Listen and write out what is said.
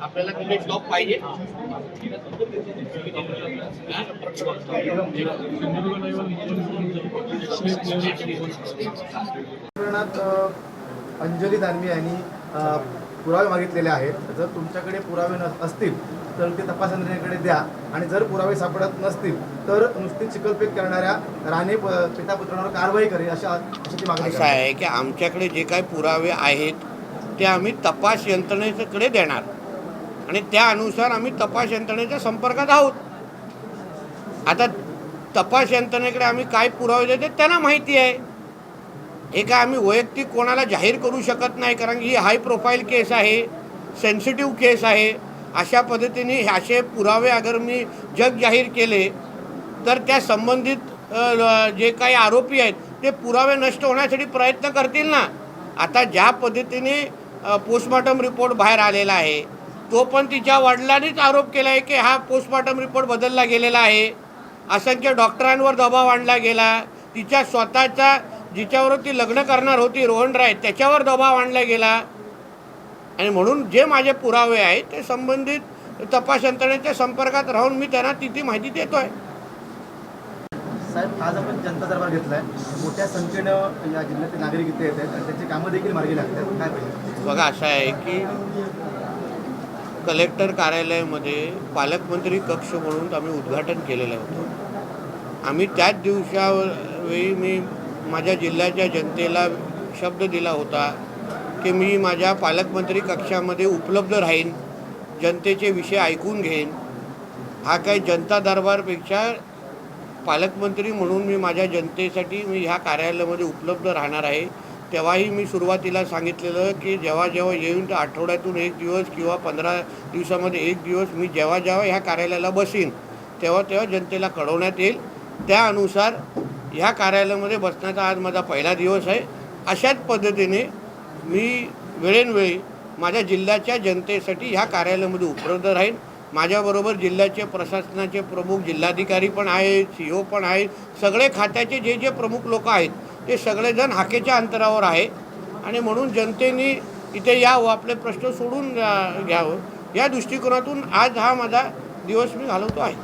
आपल्याला कुठे जॉब पाहिजे. अंजली दानवे यांनी पुरावे मागितलेले आहेत. जर तुमच्याकडे पुरावे नस असतील तर ते तपास यंत्रणेकडे द्या. आणि जर पुरावे सापडत नसतील तर नुसती चिकलपेट करणाऱ्या राणे प- पितापुत्रांवर कारवाई करेल अशा अशी ती मागणी. आहे की आमच्याकडे जे काही पुरावे आहेत ते आम्ही तपास यंत्रणेकडे देणार. आणि त्यानुसार आम्ही तपास यंत्रणेच्या संपर्कात आहोत. आता तपास यंत्रणेकडे आम्ही काय पुरावे देते त्यांना माहिती आहे. हे काय आम्ही वैयक्तिक कोणाला जाहीर करू शकत नाही कारण ही हाय प्रोफाईल केस आहे सेन्सिटिव्ह केस आहे. अशा पद्धतीने हे असे पुरावे अगर मी जग जाहीर केले तर त्या संबंधित जे काही आरोपी आहेत ते पुरावे नष्ट होण्यासाठी प्रयत्न करतील ना. आता ज्या पद्धतीने पोस्टमॉर्टम रिपोर्ट बाहेर आलेला आहे. तो पण तिच्या वडिलांनीच आरोप केला आहे की हा पोस्टमॉर्टम रिपोर्ट बदलला गेलेला आहे. असंख्य डॉक्टरांवर दबाव आणला गेला. तिच्या स्वतःचा जिच्यावर ती लग्न करणार होती रोहन राय त्याच्यावर दबाव आणला गेला. आणि म्हणून जे माझे पुरावे आहेत ते संबंधित तपास यंत्रणेच्या संपर्कात राहून मी त्यांना तिथे माहिती देतोय. साहेब आज आपण जनता दरबार घेतलाय. मोठ्या संख्येनं या जिल्ह्यातले नागरिक इथे येत आहेत आणि त्यांची कामं देखील मार्गी लागतात. काय पाहिजे? बघा असं आहे की कलेक्टर कार्यालयामध्ये पालकमंत्री कक्ष म्हणून आम्ही उद्घाटन केलेलं होतं. आम्ही त्याच दिवसावेळी मी माझ्या जिल्ह्याच्या जनतेला शब्द दिला होता की मी माझ्या पालकमंत्री कक्षामध्ये उपलब्ध राहीन जनतेचे विषय ऐकून घेईन. हा काही जनता दरबारपेक्षा पालकमंत्री म्हणून मी माझ्या जनतेसाठी मी ह्या कार्यालयामध्ये उपलब्ध राहणार आहे. तेव्हाही मी सुरुवातीला सांगितलेलं की जेव्हा जेव्हा येऊन तर आठवड्यातून एक दिवस किंवा पंधरा दिवसामध्ये एक दिवस मी जेव्हा जेव्हा ह्या कार्यालयाला बसीन तेव्हा तेव्हा जनतेला कळवण्यात येईल. त्या अनुसार ह्या कार्यालयामध्ये बसण्याचा आज माझा पहिला दिवस आहे. अशाच पद्धतीने मी वेळेनवेळी माझ्या जिल्ह्याच्या जनतेसाठी ह्या कार्यालयामध्ये उपलब्ध राहीन. माझ्याबरोबर जिल्ह्याचे प्रशासनाचे प्रमुख जिल्हाधिकारी पण आहेत सी ओ पण आहेत. सगळे खात्याचे जे जे प्रमुख लोक आहेत ते सगळेजण हाकेच्या अंतरावर आहे. आणि म्हणून जनतेने इथे यावं आपले प्रश्न सोडून घ्यावं. या दृष्टिकोनातून आज हा माझा दिवस मी घालवतो आहे.